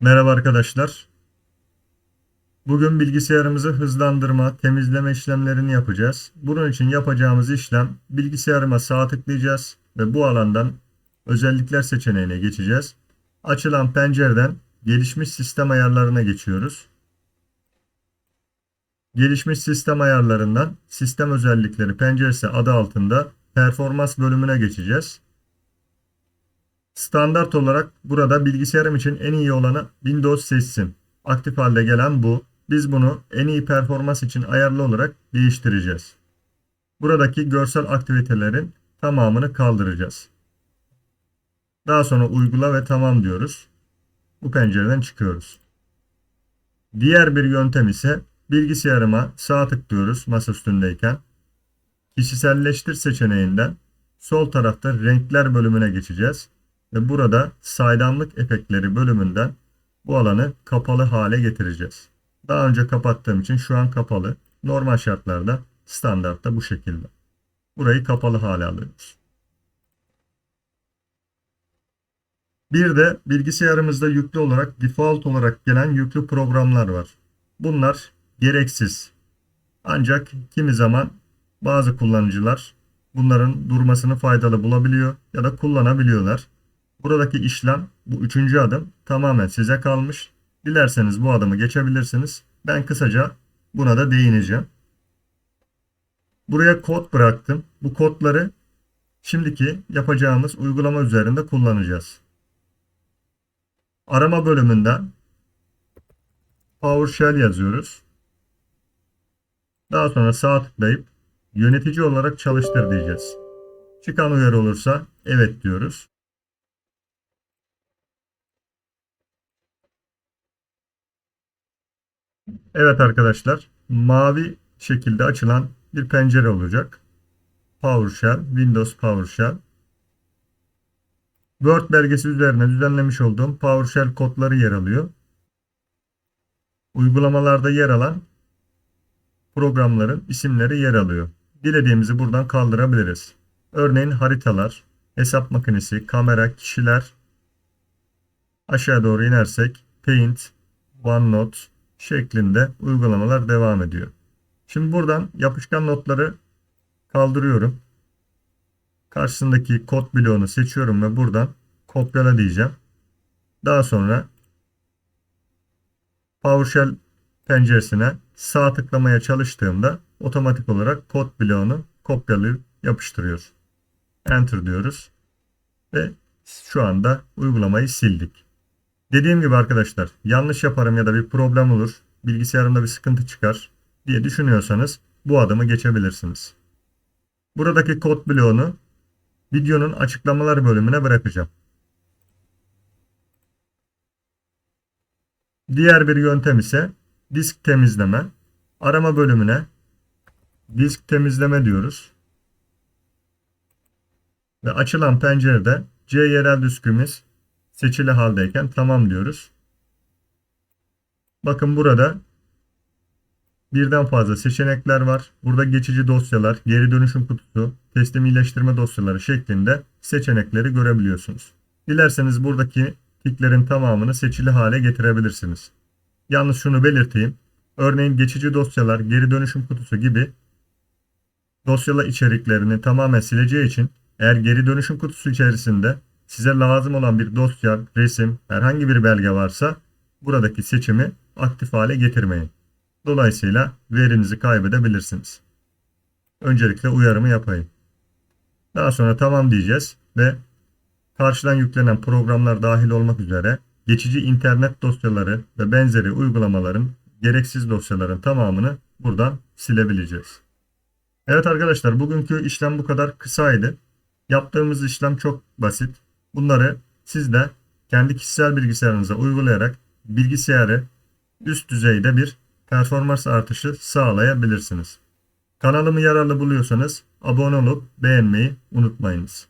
Merhaba arkadaşlar. Bugün bilgisayarımızı hızlandırma, temizleme işlemlerini yapacağız. Bunun için yapacağımız işlem bilgisayarıma sağ tıklayacağız ve bu alandan özellikler seçeneğine geçeceğiz. Açılan pencereden gelişmiş sistem ayarlarına geçiyoruz. Gelişmiş sistem ayarlarından sistem özellikleri penceresi adı altında performans bölümüne geçeceğiz. Standart olarak burada bilgisayarım için en iyi olanı Windows seçsin. Aktif halde gelen bu. Biz bunu en iyi performans için ayarlı olarak değiştireceğiz. Buradaki görsel aktivitelerin tamamını kaldıracağız. Daha sonra uygula ve tamam diyoruz. Bu pencereden çıkıyoruz. Diğer bir yöntem ise bilgisayarıma sağ tıklıyoruz masa üstündeyken. Kişiselleştir seçeneğinden sol tarafta renkler bölümüne geçeceğiz ve burada saydamlık efektleri bölümünden bu alanı kapalı hale getireceğiz. Daha önce kapattığım için şu an kapalı. Normal şartlarda standartta bu şekilde. Burayı kapalı hale alıyoruz. Bir de bilgisayarımızda yüklü olarak default olarak gelen yüklü programlar var. Bunlar gereksiz. Ancak kimi zaman bazı kullanıcılar bunların durmasını faydalı bulabiliyor ya da kullanabiliyorlar. Buradaki işlem bu üçüncü adım tamamen size kalmış. Dilerseniz bu adımı geçebilirsiniz. Ben kısaca buna da değineceğim. Buraya kod bıraktım. Bu kodları şimdiki yapacağımız uygulama üzerinde kullanacağız. Arama bölümünden PowerShell yazıyoruz. Daha sonra sağ tıklayıp yönetici olarak çalıştır diyeceğiz. Çıkan uyarı olursa evet diyoruz. Evet arkadaşlar, mavi şekilde açılan bir pencere olacak. PowerShell, Windows PowerShell. Word belgesi üzerine düzenlemiş olduğum PowerShell kodları yer alıyor. Uygulamalarda yer alan programların isimleri yer alıyor. Dilediğimizi buradan kaldırabiliriz. Örneğin haritalar, hesap makinesi, kamera, kişiler. Aşağı doğru inersek Paint, OneNote, şeklinde uygulamalar devam ediyor. Şimdi buradan yapışkan notları kaldırıyorum. Karşısındaki kod bloğunu seçiyorum ve buradan kopyala diyeceğim. Daha sonra PowerShell penceresine sağ tıklamaya çalıştığımda otomatik olarak kod bloğunu kopyalayıp yapıştırıyor. Enter diyoruz. Ve şu anda uygulamayı sildik. Dediğim gibi arkadaşlar yanlış yaparım ya da bir problem olur, bilgisayarımda bir sıkıntı çıkar diye düşünüyorsanız bu adımı geçebilirsiniz. Buradaki kod bloğunu videonun açıklamalar bölümüne bırakacağım. Diğer bir yöntem ise disk temizleme. Arama bölümüne disk temizleme diyoruz. Ve açılan pencerede C yerel diskimiz seçili haldeyken tamam diyoruz. Bakın burada birden fazla seçenekler var. Burada geçici dosyalar, geri dönüşüm kutusu, teslim iyileştirme dosyaları şeklinde seçenekleri görebiliyorsunuz. Dilerseniz buradaki tiklerin tamamını seçili hale getirebilirsiniz. Yalnız şunu belirteyim. Örneğin geçici dosyalar, geri dönüşüm kutusu gibi dosyalar içeriklerini tamamen sileceği için eğer geri dönüşüm kutusu içerisinde size lazım olan bir dosya, resim, herhangi bir belge varsa buradaki seçimi aktif hale getirmeyin. Dolayısıyla verinizi kaybedebilirsiniz. Öncelikle uyarımı yapayım. Daha sonra tamam diyeceğiz ve karşıdan yüklenen programlar dahil olmak üzere geçici internet dosyaları ve benzeri uygulamaların gereksiz dosyaların tamamını buradan silebileceğiz. Evet arkadaşlar bugünkü işlem bu kadar kısaydı. Yaptığımız işlem çok basit. Bunları siz de kendi kişisel bilgisayarınıza uygulayarak bilgisayarı üst düzeyde bir performans artışı sağlayabilirsiniz. Kanalımı yararlı buluyorsanız abone olup beğenmeyi unutmayınız.